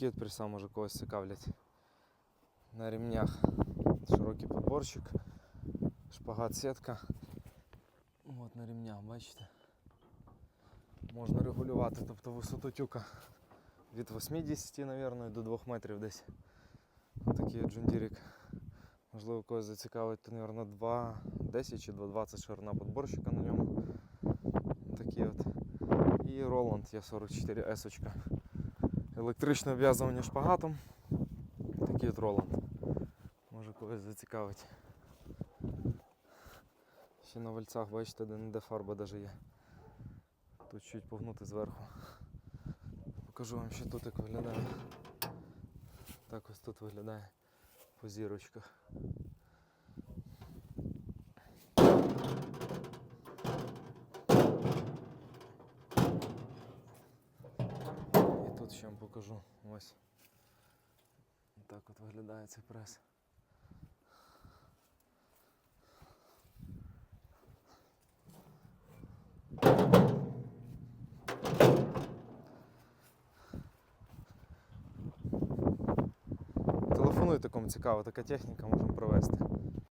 Такі от преса може когось цікавлять. На ремнях. Широкий подборщик, шпагат сітка. От на ремнях, бачите? Можна регулювати, тобто висоту тюка від 80, мабуть, до 2 метрів десь. Такий джундірик. Можливо, когось зацікавить, то, мабуть, 2,10 чи 2,20 ширина подборщика на ньому. Такі от. І Roland є 44 s Електричне обв'язування шпагатом. Такий Roland. Може когось зацікавить. Ще на вальцах, бачите, де не де фарба навіть є. Тут чуть погнути зверху. Покажу вам ще тут як виглядає. Так ось тут виглядає по зірочках. І тут ще вам покажу. Ось. Так от виглядає цей прес. Телефонуйте, кому цікаво, така техніка можемо провести.